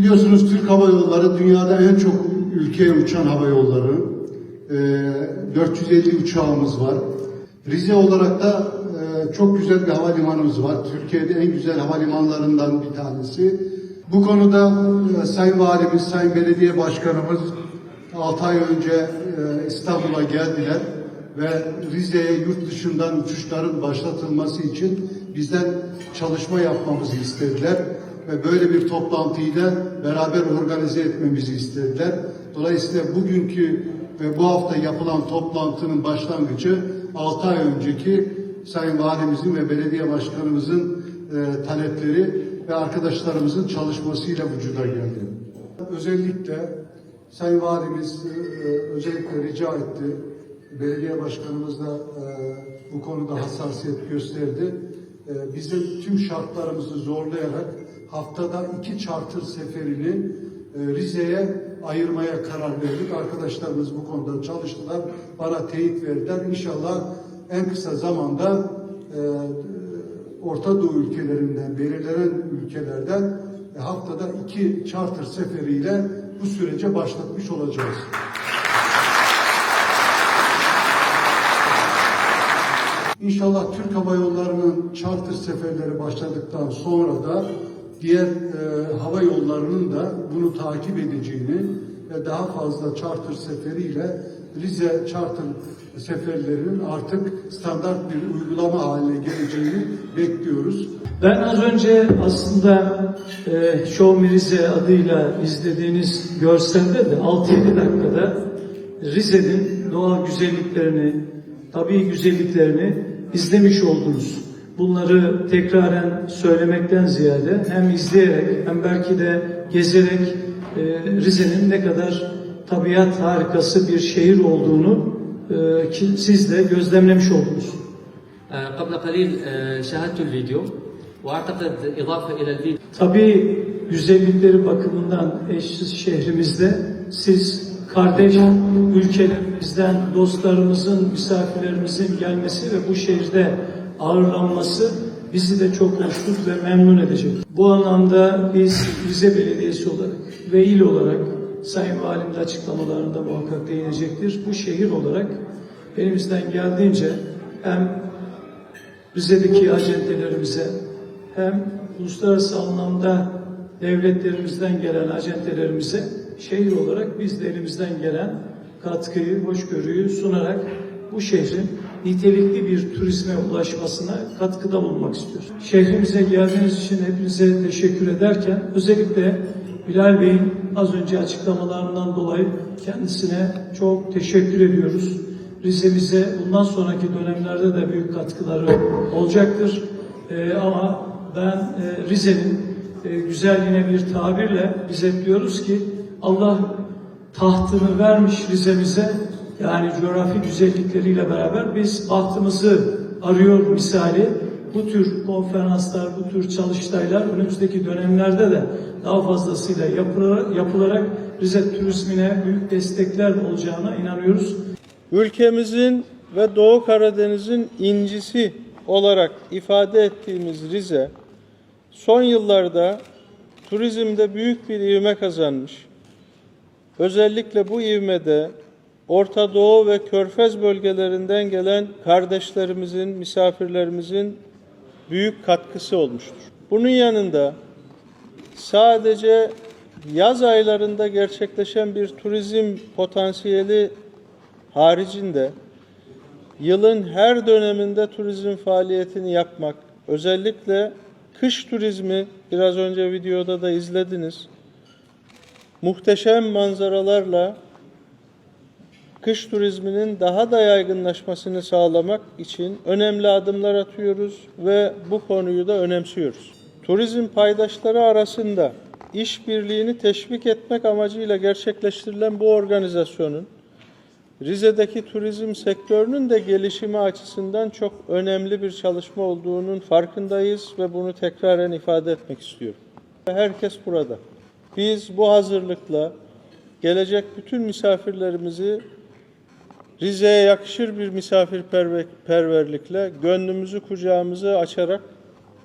Biliyorsunuz Türk Hava Yolları dünyada en çok ülkeye uçan hava yolları. Ee, 450 uçağımız var. Rize olarak da e, çok güzel bir havalimanımız var. Türkiye'de en güzel havalimanlarından bir tanesi. Bu konuda e, Sayın Valimiz, Sayın Belediye Başkanımız 6 ay önce e, İstanbul'a geldiler ve Rize'ye yurt dışından uçuşların başlatılması için bizden çalışma yapmamızı istediler ve böyle bir toplantıyı da beraber organize etmemizi istediler. Dolayısıyla bugünkü ve bu hafta yapılan toplantının başlangıcı 6 ay önceki Sayın Valimizin ve Belediye Başkanımızın e, talepleri ve arkadaşlarımızın çalışmasıyla vücuda geldi. Özellikle Sayın Valimiz e, özellikle rica etti. Belediye Başkanımız da e, bu konuda hassasiyet gösterdi. E, bizim tüm şartlarımızı zorlayarak haftada iki charter seferini e, Rize'ye ayırmaya karar verdik. Arkadaşlarımız bu konuda çalıştılar. Bana teyit verdiler. İnşallah en kısa zamanda e, Orta Doğu ülkelerinden, belirlenen ülkelerden e, haftada iki charter seferiyle bu sürece başlatmış olacağız. İnşallah Türk Hava Yolları'nın charter seferleri başladıktan sonra da diğer e, hava yollarının da bunu takip edeceğini ve daha fazla charter seferiyle Rize charter seferlerinin artık standart bir uygulama haline geleceğini bekliyoruz. Ben az önce aslında e, Show Rize adıyla izlediğiniz görselde de 6-7 dakikada Rize'nin doğal güzelliklerini, tabii güzelliklerini izlemiş oldunuz Bunları tekraren söylemekten ziyade hem izleyerek hem belki de gezerek e, Rize'nin ne kadar tabiat harikası bir şehir olduğunu e, ki siz de gözlemlemiş oldunuz. آه، قبل قليل آه، شاهدت الفيديو واعتقد اضافه الى الفيديو Tabii güzellikleri bakımından eşsiz şehrimizde siz kardeş ülkelerimizden dostlarımızın, misafirlerimizin gelmesi ve bu şehirde ağırlanması bizi de çok hoşnut ve memnun edecek. Bu anlamda biz Rize Belediyesi olarak ve il olarak Sayın Valim de açıklamalarında muhakkak değinecektir. Bu şehir olarak elimizden geldiğince hem Rize'deki acentelerimize hem uluslararası anlamda devletlerimizden gelen acentelerimize şehir olarak biz de elimizden gelen katkıyı, hoşgörüyü sunarak bu şehrin nitelikli bir turizme ulaşmasına katkıda bulunmak istiyoruz. Şehrimize geldiğiniz için hepinize teşekkür ederken özellikle Bilal Bey'in az önce açıklamalarından dolayı kendisine çok teşekkür ediyoruz. Rize'mize bundan sonraki dönemlerde de büyük katkıları olacaktır. Ee, ama ben e, Rize'nin e, güzel bir tabirle biz hep diyoruz ki Allah tahtını vermiş Rize'mize yani coğrafi güzellikleriyle beraber biz bahtımızı arıyor misali bu tür konferanslar, bu tür çalıştaylar önümüzdeki dönemlerde de daha fazlasıyla yapılarak, Rize turizmine büyük destekler olacağına inanıyoruz. ülkemizin ve Doğu Karadeniz'in incisi olarak ifade ettiğimiz Rize, son yıllarda turizmde büyük bir ivme kazanmış. Özellikle bu ivmede Orta Doğu ve Körfez bölgelerinden gelen kardeşlerimizin, misafirlerimizin büyük katkısı olmuştur. Bunun yanında sadece yaz aylarında gerçekleşen bir turizm potansiyeli haricinde yılın her döneminde turizm faaliyetini yapmak, özellikle kış turizmi biraz önce videoda da izlediniz. Muhteşem manzaralarla kış turizminin daha da yaygınlaşmasını sağlamak için önemli adımlar atıyoruz ve bu konuyu da önemsiyoruz. Turizm paydaşları arasında işbirliğini teşvik etmek amacıyla gerçekleştirilen bu organizasyonun Rize'deki turizm sektörünün de gelişimi açısından çok önemli bir çalışma olduğunun farkındayız ve bunu tekraren ifade etmek istiyorum. Herkes burada. Biz bu hazırlıkla gelecek bütün misafirlerimizi Rize'ye yakışır bir misafirperverlikle gönlümüzü kucağımızı açarak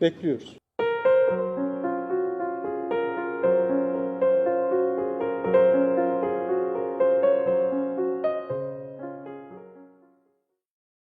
bekliyoruz.